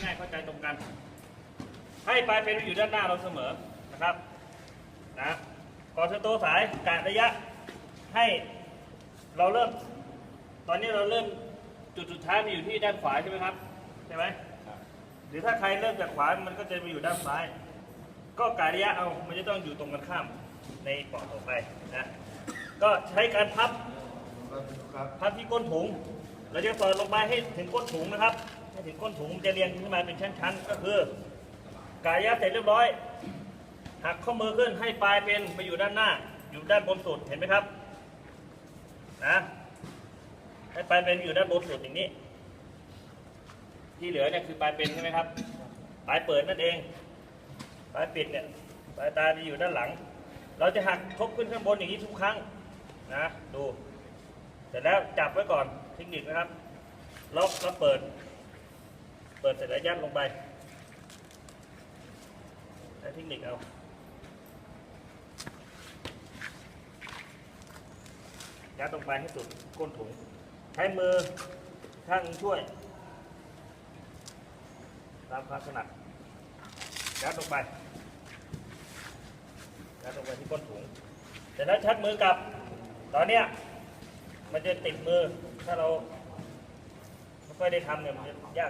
ใจตรงกัน ให้ปลายเป็นอยู่ด้านหน้าเราเสมอนะครับนะก่อนจะโตสายกะระยะให้เราเริ่ม ตอนนี้เราเริ่มจุดสุดท้ายมันอยู่ที่ด้านขวาใช่ไหมครับใช่ไหมหรือถ้าใครเริ่มจากขวามันก็จะมาอยู่ด้านซ้าย ก็กะระยะเอามันจะต้องอยู่ตรงกันข้ามในปอดต่อไปนะก็ใช้การพับครับพับที่ก้นถุงเราจะเปิดลงไปให้ถึงก้นถุงนะครับ ให้ถึงก้นถุงมันจะเรียงขึ้นมาเป็นชั้นๆ ก็คือกายะเสร็จเรียบร้อย หักข้อมือขึ้นให้ปลายเป็นไปอยู่ด้านหน้า อยู่ด้านบนสุดเห็นไหมครับนะให้ปลายเป็นอยู่ด้านบนสุดอย่างนี้ ที่เหลือเนี่ยคือปลายเป็นใช่ไหมครับ ปลายเปิดนั่นเอง ปลายปิดเนี่ยปลายตาจะอยู่ด้านหลัง เราจะหักทบขึ้นข้างบนอย่างนี้ทุกครั้งนะดูเสร็จแล้วจับไว้ก่อนเทคนิคนะครับ ล็อกแล้วเปิด ปิดเสร็จแล้วยัดลงไปใช้เทคนิคเอายัดลงไปให้สุดก้นถุง ใช้มือข้างช่วย ตามความถนัดยัดลงไปยัดลงไปที่ก้นถุงเสร็จแล้วชักมือกลับ ตอนเนี้ยมันจะติดมือถ้าเรา ค่อยได้ทำเนี่ยมันยาก